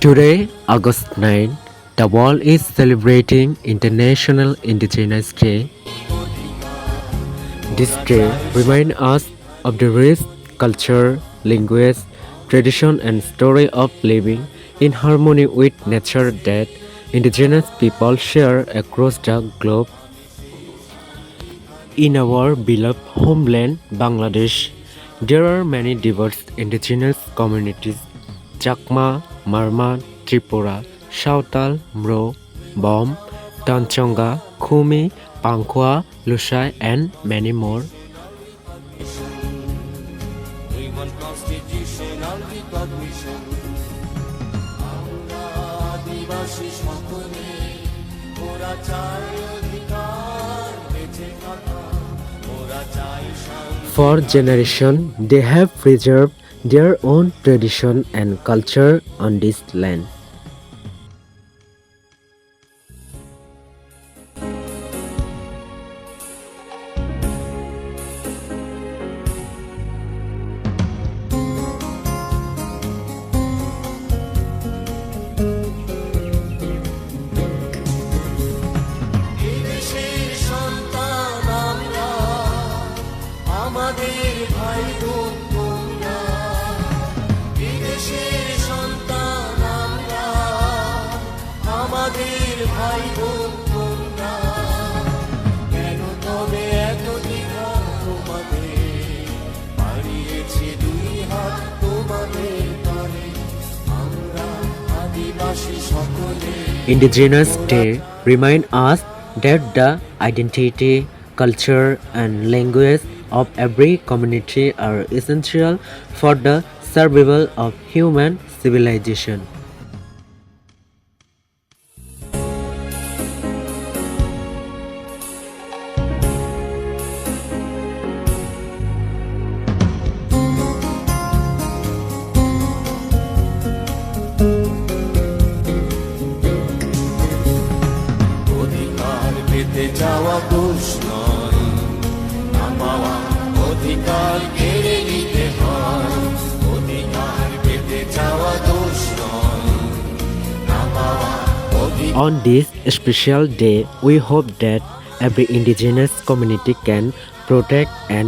Today, August 9, the world is celebrating International Indigenous Day. This day reminds us of the rich culture, language, tradition, and story of living in harmony with nature that indigenous people share across the globe. In our beloved homeland, Bangladesh, there are many diverse indigenous communities Chakma, Marma Tripura, Santal, Mro, Bawm Tanchangya Khumi, Pangkhua, Lushai and many more for generation they have preserve their own tradition and culture on this land. Indigenous Day remind us that the identity, culture, and language of every community are essential for the survival of human civilization. অধিকার পেতে যাওয়া দোষ নয় না পাওয়া অধিকার কেড়ে নিতে হয় অধিকার পেতে যাওয়া দোষ নয় না পাওয়া অধিকার On this special day, we hope that every indigenous community can protect and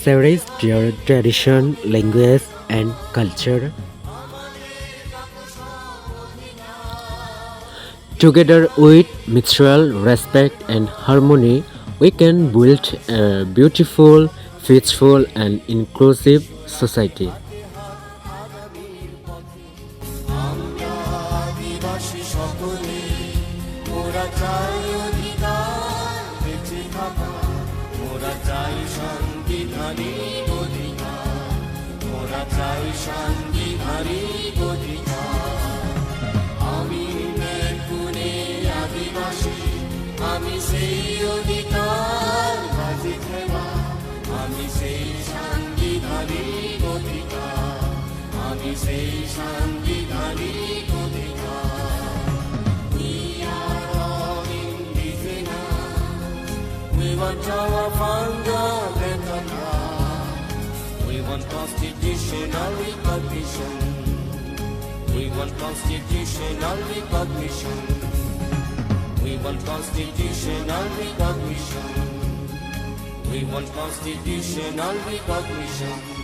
cherish their tradition, language, and culture. Together with mutual respect and harmony, we can build a beautiful, peaceful, and inclusive society. চাই অধিকার বেঁচে চাই সাংবিধানিক অধিকার আমি সেই অধিকার বাজি খেলা আমি সেই সাংবিধানিক অধিকার আমি সেই want our fundamental. We want constitutional recognition. We want constitutional recognition. We want constitutional recognition. We want constitutional recognition.